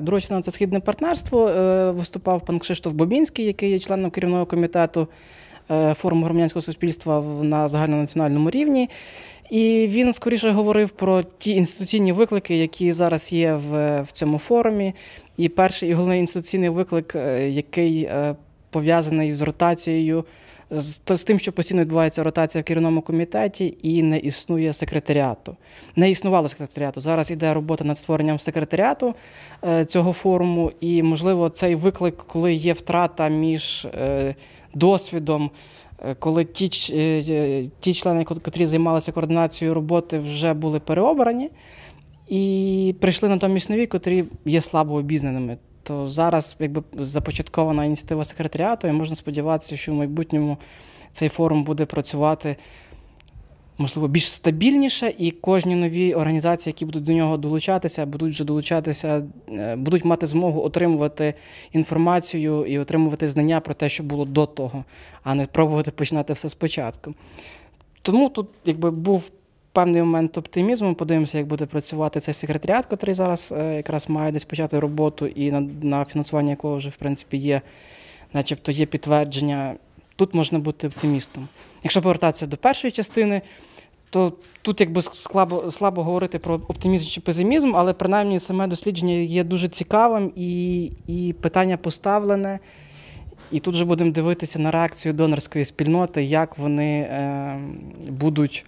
Друга на це східне партнерство. Е, Виступав пан Кшиштоф Бобінський, який є членом керівного комітету е, форуму громадянського суспільства на загальнонаціональному рівні. І він скоріше говорив про ті інституційні виклики, які зараз є в, в цьому форумі. І перший і головний інституційний виклик, е, який пов'язаний з ротацією, з, то, з тим, що постійно відбувається ротація в керівному комітеті і не існує секретаріату. Не існувало секретаріату. Зараз іде робота над створенням секретаріату е, цього форуму, і, можливо, цей виклик, коли є втрата між е, досвідом. е, Коли ті, е, е, ті члени, котрі займалися координацією роботи, вже були переобрані, і прийшли натомість нові, котрі є слабо обізнаними. То зараз, якби започаткована ініціатива секретаріату, і можна сподіватися, що в майбутньому цей форум буде працювати можливо більш стабільніше, і кожні нові організації, які будуть до нього долучатися, будуть вже долучатися, е, будуть мати змогу отримувати інформацію і отримувати знання про те, що було до того, а не пробувати починати все спочатку. Тому тут якби був певний момент оптимізму. Подивимося, як буде працювати цей секретаріат, який зараз е, якраз має десь почати роботу, і на, на фінансування якого вже в принципі є, начебто є підтвердження. Тут можна бути оптимістом. Якщо повертатися до першої частини, то тут якби слабо, слабо говорити про оптимізм чи песимізм, але принаймні саме дослідження є дуже цікавим і, і питання поставлене. І тут же будемо дивитися на реакцію донорської спільноти, як вони е, будуть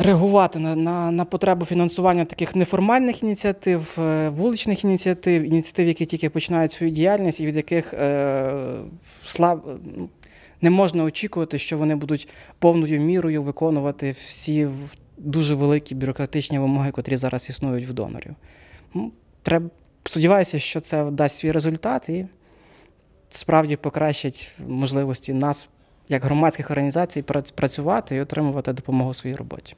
реагувати на, на, на потребу фінансування таких неформальних ініціатив, е, вуличних ініціатив, ініціатив, які тільки починають свою діяльність, і від яких е, слаб, не можна очікувати, що вони будуть повною мірою виконувати всі дуже великі бюрократичні вимоги, котрі зараз існують в донорів. Ну, Треба, сподіваюся, що це дасть свій результат і справді покращить можливості нас, як громадських організацій, прац- працювати і отримувати допомогу у своїй роботі.